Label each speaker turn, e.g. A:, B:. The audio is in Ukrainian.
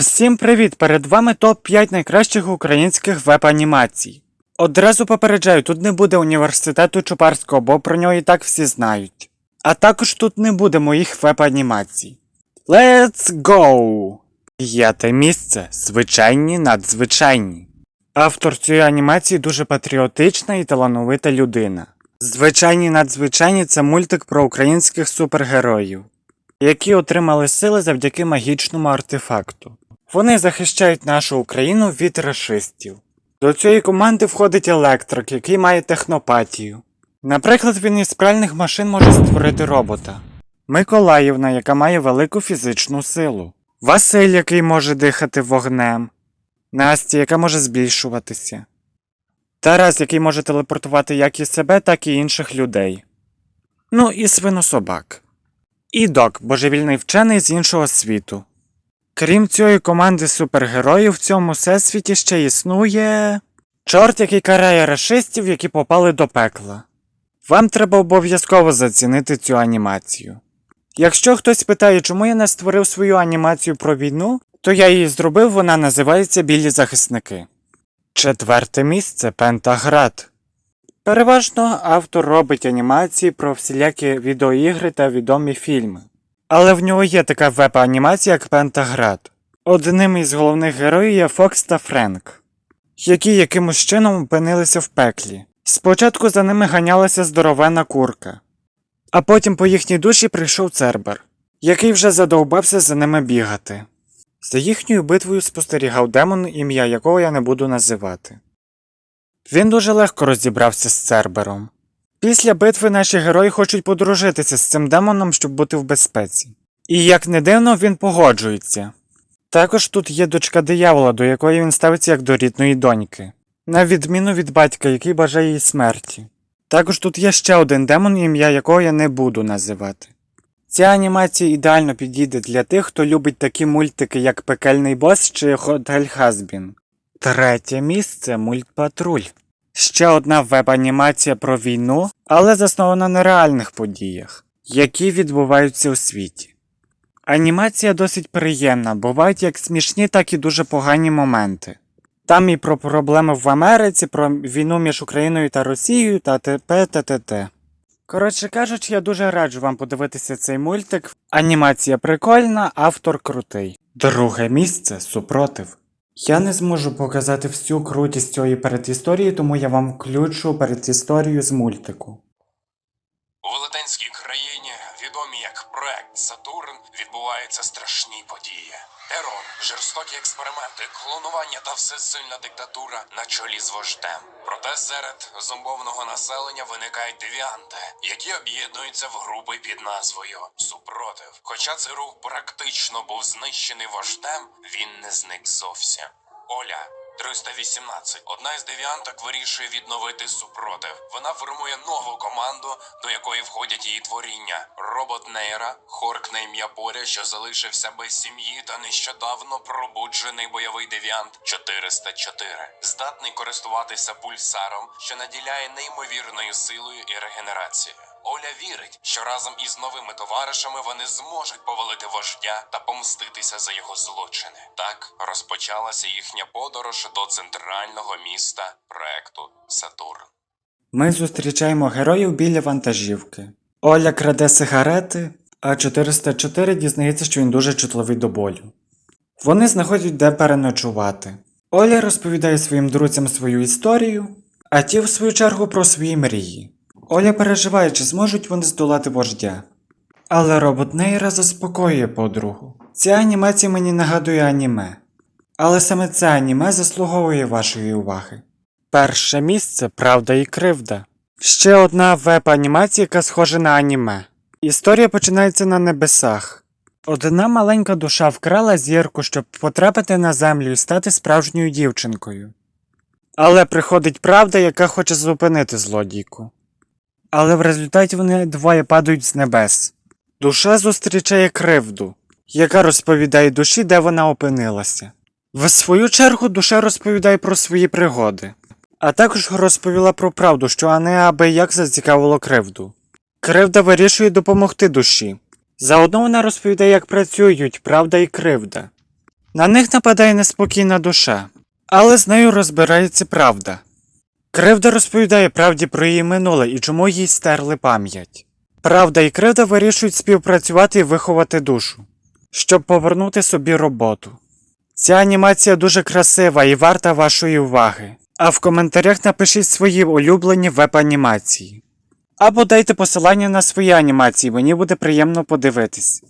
A: Всім привіт! Перед вами топ-5 найкращих українських веб-анімацій. Одразу попереджаю, тут не буде університету Чупарського, бо про нього і так всі знають. А також тут не буде моїх веб-анімацій. Let's go! П'яте місце. Звичайні надзвичайні. Автор цієї анімації дуже патріотична і талановита людина. Звичайні надзвичайні це мультик про українських супергероїв які отримали сили завдяки магічному артефакту. Вони захищають нашу Україну від рашистів. До цієї команди входить електрик, який має технопатію. Наприклад, він із пральних машин може створити робота. Миколаївна, яка має велику фізичну силу. Василь, який може дихати вогнем. Настя, яка може збільшуватися. Тарас, який може телепортувати як і себе, так і інших людей. Ну і свинособак. І Док, божевільний вчений з іншого світу. Крім цієї команди супергероїв, в цьому всесвіті ще існує. Чорт, який карає рашистів, які попали до пекла. Вам треба обов'язково зацінити цю анімацію. Якщо хтось питає, чому я не створив свою анімацію про війну, то я її зробив, вона називається Білі захисники. Четверте місце Пентаград. Переважно автор робить анімації про всілякі відеоігри та відомі фільми. Але в нього є така веб-анімація, як Пентаград. Одним із головних героїв є Фокс та Френк, які якимось чином опинилися в пеклі. Спочатку за ними ганялася здоровена курка, а потім по їхній душі прийшов Цербер, який вже задовбався за ними бігати. За їхньою битвою спостерігав демон, ім'я якого я не буду називати. Він дуже легко розібрався з Цербером. Після битви наші герої хочуть подружитися з цим демоном, щоб бути в безпеці. І як не дивно, він погоджується. Також тут є дочка диявола, до якої він ставиться як до рідної доньки, на відміну від батька, який бажає її смерті. Також тут є ще один демон, ім'я якого я не буду називати. Ця анімація ідеально підійде для тих, хто любить такі мультики, як Пекельний бос чи Хотель Хазбін. Третє місце мультпатруль. Ще одна веб-анімація про війну, але заснована на реальних подіях, які відбуваються у світі. Анімація досить приємна, бувають як смішні, так і дуже погані моменти. Там і про проблеми в Америці, про війну між Україною та Росією та т.п. та т.т. Коротше кажучи, я дуже раджу вам подивитися цей мультик. Анімація прикольна, автор крутий. Друге місце супротив. Я не зможу показати всю крутість цієї передісторії, тому я вам включу передісторію з мультику.
B: У велетенській країні, відомій як проект Сатурн, відбуваються страшні події. Терор, жорстокі експерименти, клонування та всесильна диктатура на чолі з вождем. Проте серед зомбовного населення виникають девіанти, які об'єднуються в групи під назвою Супротив. Хоча цей рух практично був знищений вождем, він не зник зовсім. Оля 318. Одна із девіанток вирішує відновити супротив. Вона формує нову команду, до якої входять її творіння. Робот Нейра, хорк на ім'я Боря, що залишився без сім'ї, та нещодавно пробуджений бойовий девіант 404. Здатний користуватися пульсаром, що наділяє неймовірною силою і регенерацією. Оля вірить, що разом із новими товаришами вони зможуть повалити вождя та помститися за його злочини. Так розпочалася їхня подорож до центрального міста проекту Сатурн.
A: Ми зустрічаємо героїв біля вантажівки. Оля краде сигарети, а 404 дізнається, що він дуже чутливий до болю. Вони знаходять де переночувати. Оля розповідає своїм друзям свою історію, а ті, в свою чергу, про свої мрії. Оля переживає, чи зможуть вони здолати вождя. Але робот Нейра заспокоює подругу. Ця анімація мені нагадує аніме. Але саме це аніме заслуговує вашої уваги. Перше місце Правда і кривда. Ще одна веб-анімація, яка схожа на аніме. Історія починається на небесах. Одна маленька душа вкрала зірку, щоб потрапити на землю і стати справжньою дівчинкою. Але приходить правда, яка хоче зупинити злодійку. Але в результаті вони двоє падають з небес. Душа зустрічає кривду, яка розповідає душі, де вона опинилася. В свою чергу душа розповідає про свої пригоди, а також розповіла про правду, що аби як зацікавило кривду. Кривда вирішує допомогти душі. Заодно вона розповідає, як працюють правда і кривда. На них нападає неспокійна душа, але з нею розбирається правда. Кривда розповідає правді про її минуле і чому їй стерли пам'ять. Правда і кривда вирішують співпрацювати і виховати душу, щоб повернути собі роботу. Ця анімація дуже красива і варта вашої уваги. А в коментарях напишіть свої улюблені веб-анімації. Або дайте посилання на свої анімації, мені буде приємно подивитись.